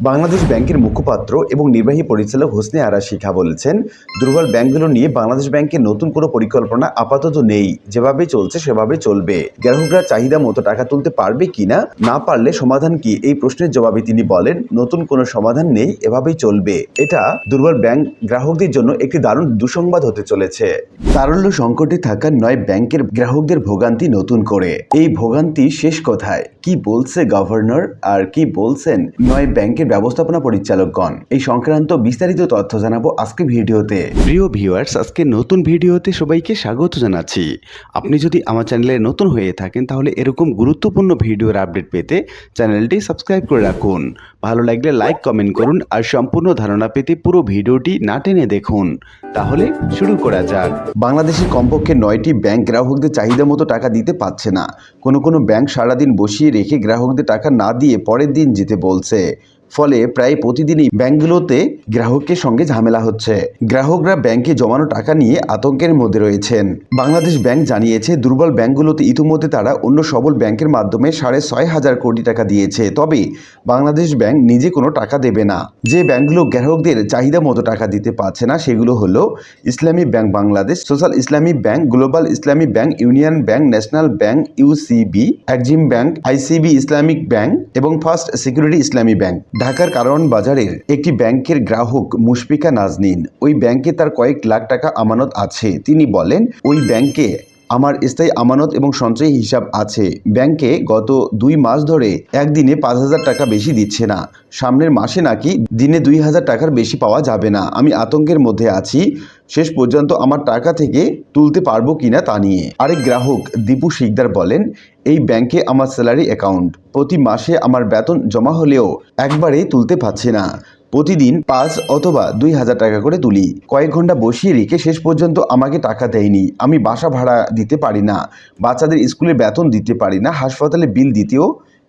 বাংলাদেশ ব্যাংকের মুখপাত্র এবং নির্বাহী পরিচালক হোসনে আরা শিখা বলেছেন, দুর্বল ব্যাংকগুলো নিয়ে বাংলাদেশ ব্যাংকের নতুন কোনো পরিকল্পনা আপাতত নেই। যেভাবে চলছে সেভাবে চলবে। গ্রাহকরা চাহিদা মতো টাকা তুলতে পারবে কিনা না পারলে সমাধান কি? এই প্রশ্নের জবাবে তিনি বলেন, নতুন কোনো সমাধান নেই, এভাবেই চলবে। এটা দুর্বল ব্যাংক গ্রাহকদের জন্য একটি দারুণ দুঃসংবাদ হতে চলেছে। তারল্য সংকটে থাকা নয় ব্যাংকের গ্রাহকদের ভোগান্তি নতুন করে। এই ভোগান্তি শেষ কথায়? কি বলছে গভর্নর আর কি বলছেন নয় ব্যাংকের ব্যবস্থাপনা পরিচালকগণ। এই সংক্রান্ত বিস্তারিত তথ্য জানাব আজকে ভিডিওতে। প্রিয় ভিউয়ার্স আজকে নতুন ভিডিওতে সবাইকে স্বাগত জানাচ্ছি। আপনি যদি আমার চ্যানেলে নতুন হয়ে থাকেন তাহলে এরকম গুরুত্বপূর্ণ ভিডিওর আপডেট পেতে চ্যানেলটি সাবস্ক্রাইব করে রাখুন। ভালো লাগলে লাইক কমেন্ট করুন আর সম্পূর্ণ ধারণা পেতে পুরো ভিডিওটি না টেনে দেখুন। তাহলে শুরু করা যাক। বাংলাদেশে কমপক্ষে নয়টি ব্যাংক গ্রাহকদের চাহিদা মতো টাকা দিতে পারছে না। কোনো কোনো ব্যাংক সারাদিন বসিয়ে রেখে গ্রাহকদের টাকা না দিয়ে পরের দিন যেতে বলছে। ফলে প্রায় প্রতিদিনই ব্যাংকগুলোতে গ্রাহকের সঙ্গে ঝামেলা হচ্ছে। গ্রাহকরা ব্যাংকে জমানো টাকা নিয়ে আতঙ্কের মধ্যে রয়েছেন। বাংলাদেশ ব্যাংক জানিয়েছে, দুর্বল ব্যাংকগুলোতে ইতিমধ্যে তারা অন্য সবল ব্যাংকের মাধ্যমে সাড়ে ছয় হাজার কোটি টাকা দিয়েছে। তবে বাংলাদেশ ব্যাংক নিজে কোনো টাকা দেবে না। যে ব্যাংকগুলো গ্রাহকদের চাহিদা মতো টাকা দিতে পারছে না, সেগুলো হলো Islami Bank Bangladesh, Social Islami Bank, Global Islami Bank, Union Bank, National Bank UCB Exim Bank ICB Islamic Bank এবং ফার্স্ট সিকিউরিটি ইসলামী ব্যাংক। ঢাকার কারণ বাজারের একটি ব্যাংকের গ্রাহক মুশফিকা নাজনিন, ওই ব্যাংকে তার কয়েক লাখ টাকা আমানত আছে। তিনি বলেন, ওই ব্যাংকে আমার স্থায়ী আমানত এবং সঞ্চয় হিসাব আছে। ব্যাংকে গত দুই মাস ধরে একদিনে পাঁচ হাজার টাকা বেশি দিচ্ছে না। সামনের মাসে নাকি দিনে দুই হাজার টাকার বেশি পাওয়া যাবে না। আমি আতঙ্কের মধ্যে আছি। শেষ পর্যন্ত আমার টাকা থেকে তুলতে পারব কিনা তা নিয়ে। আরেক গ্রাহক দীপু শিকদার বলেন, এই ব্যাংকে আমার স্যালারি অ্যাকাউন্ট প্রতি মাসে আমার বেতন জমা হলেও একবারেই তুলতে পারছি না। প্রতিদিন পাঁচ অথবা দুই হাজার টাকা করে তুলি। কয়েক ঘণ্টা বসিয়ে রেখে শেষ পর্যন্ত আমাকে টাকা দেয়নি। আমি বাসা ভাড়া দিতে পারি না। বাচ্চাদের স্কুলে বেতন দিতে পারি না। হাসপাতালে বিল দিতেও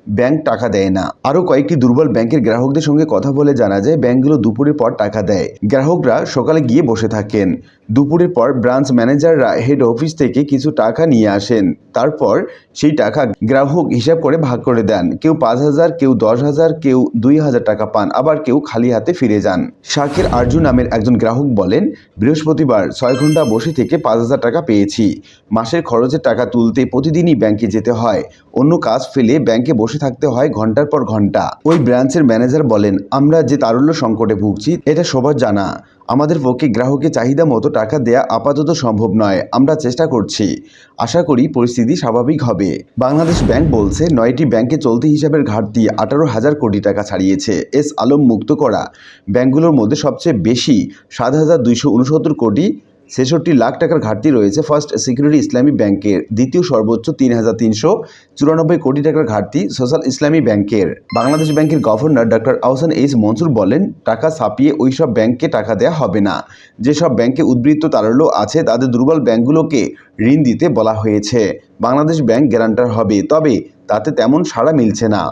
ব্যাংক টাকা দেয় না। আরও কয়েকটি দুর্বল ব্যাংকের গ্রাহকদের সঙ্গে কথা বলে জানা যায়, ব্যাংকগুলো দুপুরের পর টাকা দেয়। গ্রাহকরা সকালে গিয়ে বসে থাকেন। দুপুরের পর ব্রাঞ্চ ম্যানেজাররা হেড অফিস থেকে কিছু টাকা নিয়ে আসেন। তারপর সেই টাকা গ্রাহক হিসাব করে ভাগ করে দেন। কেউ পাঁচ হাজার, কেউ দশ হাজার, কেউ দুই হাজার টাকা পান, আবার কেউ খালি হাতে ফিরে যান। শাকের আরজু নামের একজন গ্রাহক বলেন, বৃহস্পতিবার ছয় ঘণ্টা বসে থেকে পাঁচ হাজার টাকা পেয়েছি। মাসের খরচের টাকা তুলতে প্রতিদিনই ব্যাংকে যেতে হয়। অন্য কাজ ফেলে ব্যাংকে বসে থাকতে হয় ঘণ্টার পর ঘণ্টা। ওই ব্রাঞ্চের ম্যানেজার বলেন, আমরা যে তারল্য সংকটে ভুগছি, এটা সবার জানা। আমাদের পক্ষে গ্রাহকের চাহিদা মতো টাকা দেয়া আপাতত সম্ভব নয়। আমরা চেষ্টা করছি। আশা করি পরিস্থিতি স্বাভাবিক হবে। বাংলাদেশ ব্যাংক বলছে, নয়টি ব্যাংকে চলতি হিসাবের ঘাটতি আঠারো হাজার কোটি টাকা ছাড়িয়েছে। এস আলম মুক্ত করা। ব্যাংকগুলোর মধ্যে সবচেয়ে বেশি সাত হাজার দুইশো উনসত্তর কোটি ছেষট্টি লাখ টাকার ঘাটতি রয়েছে ফার্স্ট সিকিউরিটি ইসলামী ব্যাংকের দ্বিতীয় সর্বোচ্চ তিন হাজার তিনশো চুরানব্বই কোটি টাকার ঘাটতি সোশ্যাল ইসলামী ব্যাংকের। বাংলাদেশ ব্যাংকের governor doctor Ahsan H Mansur বলেন, টাকা ছাপিয়ে ওই সব ব্যাংকে টাকা দেওয়া হবে না। যেসব ব্যাংকে উদ্বৃত্ত তারল্য আছে, তাদের দুর্বল ব্যাংকগুলোকে ঋণ দিতে বলা হয়েছে। বাংলাদেশ ব্যাংক গ্যারান্টার হবে, তবে তাতে তেমন সাড়া মিলছে না।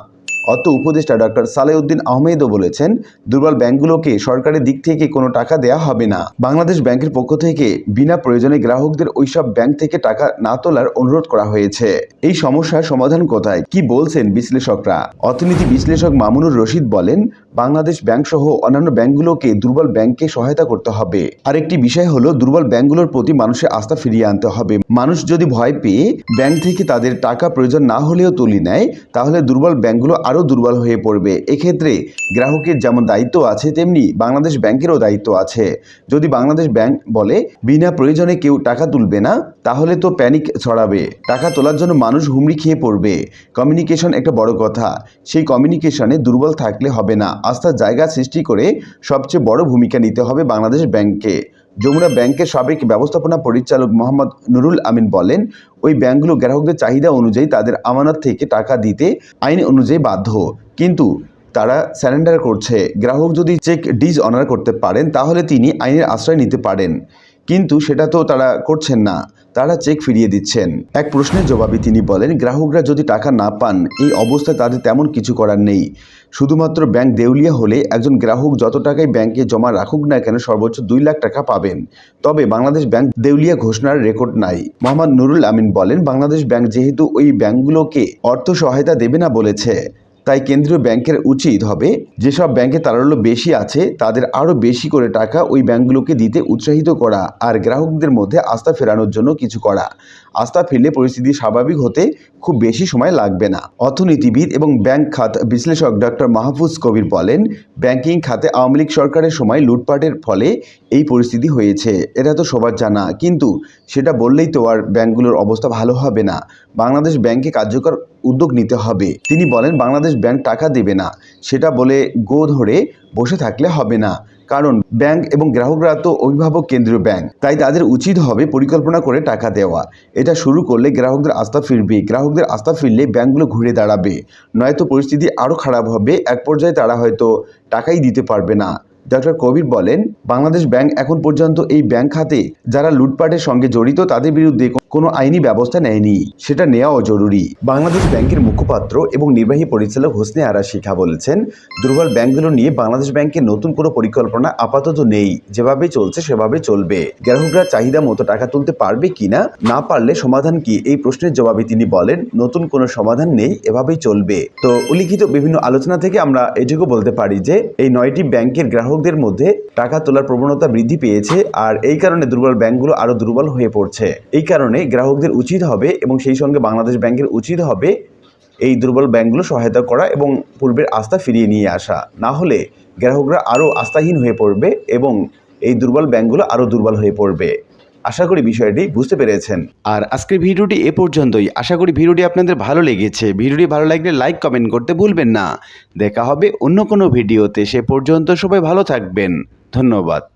অত উপদেষ্টা ডক্টর সালেউদ্দিন আহমেদও বলেছেন, দুর্বল ব্যাংকগুলোকে সরকারের দিক থেকে কোনো টাকা দেয়া হবে না। বাংলাদেশ ব্যাংকের পক্ষ থেকে বিনা প্রয়োজনে গ্রাহকদের ওইসব ব্যাংক থেকে টাকা না তোলার অনুরোধ করা হয়েছে। এই সমস্যার সমাধান কোথায়? কি বলছেন বিশ্লেষকরা? অর্থনীতি বিশ্লেষক মামুনুর রশিদ বলেন বাংলাদেশ ব্যাংক সহ অন্যান্য ব্যাংকগুলোকে দুর্বল ব্যাংককে সহায়তা করতে হবে। আরেকটি বিষয় হলো, দুর্বল ব্যাংকগুলোর প্রতি মানুষের আস্থা ফিরিয়ে আনতে হবে। মানুষ যদি ভয় পেয়ে ব্যাংক থেকে তাদের টাকা প্রয়োজন না হলেও তুলি নেয়, তাহলে দুর্বল ব্যাংকগুলো আরও দুর্বল হয়ে পড়বে। এক্ষেত্রে গ্রাহকের যেমন দায়িত্ব আছে, তেমনি বাংলাদেশ ব্যাংকেরও দায়িত্ব আছে। যদি বাংলাদেশ ব্যাংক বলে, বিনা প্রয়োজনে কেউ টাকা তুলবে না, তাহলে তো প্যানিক ছড়াবে। টাকা তোলার জন্য মানুষ হুমড়ি খেয়ে পড়বে। কমিউনিকেশন একটা বড় কথা। সেই কমিউনিকেশনে দুর্বল থাকলে হবে না। আস্থার জায়গা সৃষ্টি করে সবচেয়ে বড় ভূমিকা নিতে হবে বাংলাদেশ ব্যাংককে যমুনা ব্যাংকের সাবেক ব্যবস্থাপনা পরিচালক মোহাম্মদ নুরুল আমিন বলেন, ওই ব্যাংকগুলো গ্রাহকদের চাহিদা অনুযায়ী তাদের আমানত থেকে টাকা দিতে আইন অনুযায়ী বাধ্য। কিন্তু তারা স্যারেন্ডার করছে। গ্রাহক যদি চেক ডিজ অনার করতে পারেন, তাহলে তিনি আইনের আশ্রয় নিতে পারেন। কিন্তু সেটা তো তারা করছেন না। তারা চেক ফিরিয়ে দিচ্ছেন। এক প্রশ্নের জবাবে তিনি বলেন, গ্রাহকরা যদি টাকা না পান, এই অবস্থায় তাদের তেমন কিছু করার নেই। শুধুমাত্র ব্যাংক দেউলিয়া হলে একজন গ্রাহক যত টাকাই ব্যাংকে জমা রাখুক না কেন সর্বোচ্চ দুই লাখ টাকা পাবেন। তবে বাংলাদেশ ব্যাংক দেউলিয়া ঘোষণার রেকর্ড নাই। মোহাম্মদ নুরুল আমিন বলেন, বাংলাদেশ ব্যাংক যেহেতু ওই ব্যাংকগুলোকে অর্থ সহায়তা দেবে না বলেছে। তাই কেন্দ্রীয় ব্যাংকের উচিত হবে যেসব ব্যাংকে তারল্য বেশি আছে, তাদের আরও বেশি করে টাকা ওই ব্যাংকগুলোকে দিতে উৎসাহিত করা আর গ্রাহকদের মধ্যে আস্থা ফেরানোর জন্য কিছু করা। আস্থা ফিরলে পরিস্থিতি স্বাভাবিক হতে খুব বেশি সময় লাগবে না। অর্থনীতিবিদ এবং ব্যাংক খাত বিশ্লেষক ডক্টর মাহফুজ কবির বলেন, ব্যাংকিং খাতে আওয়ামী লীগ সরকারের সময় লুটপাটের ফলে এই পরিস্থিতি হয়েছে। এটা তো সবার জানা। কিন্তু সেটা বললেই তো আর ব্যাংকগুলোর অবস্থা ভালো হবে না। বাংলাদেশ ব্যাংকে কার্যকর উদ্যোগ নিতে হবে। তিনি বলেন, বাংলাদেশ ব্যাংক টাকা দেবে না। সেটা বলে গো ধরে বসে থাকলে হবে না। কারণ ব্যাংক এবং গ্রাহকরা তো অভিভাবক কেন্দ্রীয় ব্যাংক। তাই তাদের উচিত হবে পরিকল্পনা করে টাকা দেওয়া। এটা শুরু করলে গ্রাহকদের আস্থা ফিরবে। গ্রাহকদের আস্থা ফিরলে ব্যাংকগুলো ঘুরে দাঁড়াবে। নয়তো পরিস্থিতি আরও খারাপ হবে। এক পর্যায়ে তারা হয়তো টাকাই দিতে পারবে না। ডক্টর কবির বলেন, বাংলাদেশ ব্যাংক এখন পর্যন্ত এই ব্যাংক খাতে যারা লুটপাটের সঙ্গে জড়িত তাদের বিরুদ্ধে কোনো আইনি ব্যবস্থা নেয়নি। সেটা নেওয়াও জরুরি। বাংলাদেশ ব্যাংকের মুখপাত্র এবং নির্বাহী পরিচালক হোসনে আরা শিখা বলেছেন, দুর্বল ব্যাংকগুলো নিয়ে বাংলাদেশ ব্যাংকের নতুন কোনো পরিকল্পনা আপাতত নেই। যেভাবে চলছে সেভাবে চলবে। গ্রাহকরা চাহিদা মতো টাকা তুলতে পারবে কিনা না পারলে সমাধান কি, এই প্রশ্নের জবাবে তিনি বলেন, নতুন কোনো সমাধান নেই, এভাবেই চলবে। তো উল্লিখিত বিভিন্ন আলোচনা থেকে আমরা এটুকু বলতে পারি যে, এই নয়টি ব্যাংকের গ্রাহকদের মধ্যে টাকা তোলার প্রবণতা বৃদ্ধি পেয়েছে, আর এই কারণে দুর্বল ব্যাংকগুলো আরও দুর্বল হয়ে পড়ছে। এই কারণে গ্রাহকদের উচিত হবে এবং সেই সঙ্গে বাংলাদেশ ব্যাংকের উচিত হবে এই দুর্বল ব্যাংকগুলো সহায়তা করা এবং পূর্বের আস্থা ফিরিয়ে নিয়ে আসা। না হলে গ্রাহকরা আরও আস্থাহীন হয়ে পড়বে এবং এই দুর্বল ব্যাংকগুলো আরও দুর্বল হয়ে পড়বে। আশা করি বিষয়টি বুঝতে পেরেছেন। আর আজকের ভিডিওটি এ পর্যন্তই। আশা করি ভিডিওটি আপনাদের ভালো লেগেছে। ভিডিওটি ভালো লাগলে লাইক, কমেন্ট করতে ভুলবেন না। দেখা হবে অন্য কোনো ভিডিওতে। সে পর্যন্ত সবাই ভালো থাকবেন। ধন্যবাদ।